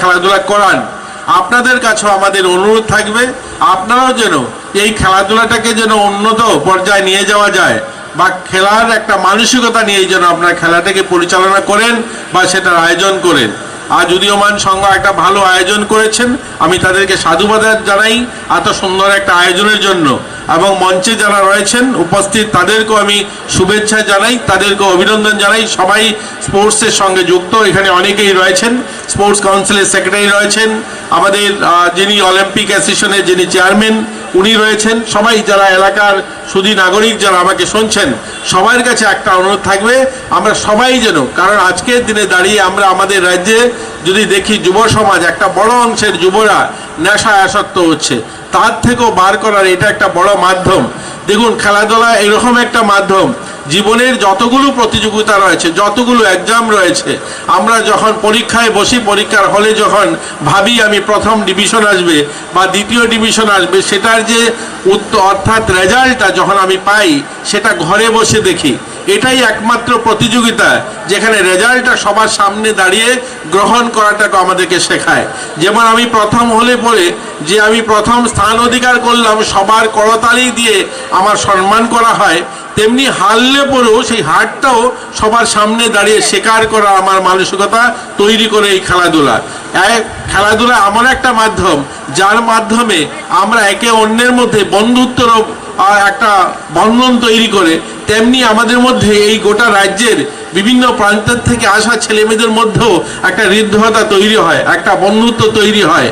খেলাধুলা করান। আপনাদের কাছেও আমাদের অনুরোধ থাকবে, আপনারাও যেন এই খেলাধুলাটাকে যেন উন্নত পর্যায়ে নিয়ে যাওয়া যায় বা খেলার একটা মানসিকতা নিয়ে যেন আপনার খেলাটাকে পরিচালনা করেন বা সেটার আয়োজন করেন। আর যদিওমান সংঘ একটা ভালো আয়োজন করেছেন, আমি তাদেরকে সাধুবাদ জানাই এত সুন্দর একটা আয়োজনের জন্য। এবং মঞ্চে যারা রয়েছেন, উপস্থিত তাদেরকেও আমি শুভেচ্ছা জানাই তাদেরকে অভিনন্দন জানাই। সবাই স্পোর্টসের সঙ্গে যুক্ত, এখানে অনেকেই রয়েছেন। স্পোর্টস কাউন্সিলের সেক্রেটারি রয়েছেন। আমাদের যিনি অলিম্পিক অ্যাসোসিয়েশনের যিনি চেয়ারম্যান উনি রয়েছেন। সবাই যারা এলাকার সুদী নাগরিক যারা আমাকে শুনছেন সবার কাছে একটা অনুরোধ থাকবে। আমরা সবাই যেন, কারণ আজকের দিনে দাঁড়িয়ে আমরা আমাদের রাজ্যে যদি দেখি যুব সমাজ, একটা বড় অংশের যুবরা নেশায় আসক্ত হচ্ছে। তার থেকেও বার করার এটা একটা বড় মাধ্যম। দেখুন, খেলাধুলা এরকম একটা মাধ্যম। জীবনের যতগুলো প্রতিযোগিতা রয়েছে, যতগুলো এক্সাম রয়েছে, আমরা যখন পরীক্ষায় বসি, পরীক্ষার হলে যখন ভাবি আমি প্রথম ডিভিশন আসবে বা দ্বিতীয় ডিভিশন আসবে, সেটার যে অর্থাৎ রেজাল্টটা যখন আমি পাই, সেটা ঘরে বসে দেখি। এটাই একমাত্র প্রতিযোগিতা, যেখানে রেজাল্টটা সবার সামনে দাঁড়িয়ে গ্রহণ করাটাকে আমাদেরকে শেখায়। যেমন আমি প্রথম হলে পরে যে আমি প্রথম স্থান অধিকার করলাম, সবার করতালি দিয়ে আমার সম্মান করা হয় তেমনি হারলে পরেও সেই হারটাও সবার সামনে দাঁড়িয়ে স্বীকার করা আমার মানসিকতা তৈরি করে এই খেলাধুলা। খেলাধুলা এমন একটা মাধ্যম, যার মাধ্যমে আমরা একে অন্যের মধ্যে বন্ধুত্বর একটা বন্ধন তৈরি করে, তেমনি আমাদের মধ্যে এই গোটা রাজ্যের বিভিন্ন প্রান্তের থেকে আসা ছেলেমেয়েদের মধ্যেও একটা হৃদ্যতা তৈরি হয়, একটা বন্ধুত্ব তৈরি হয়।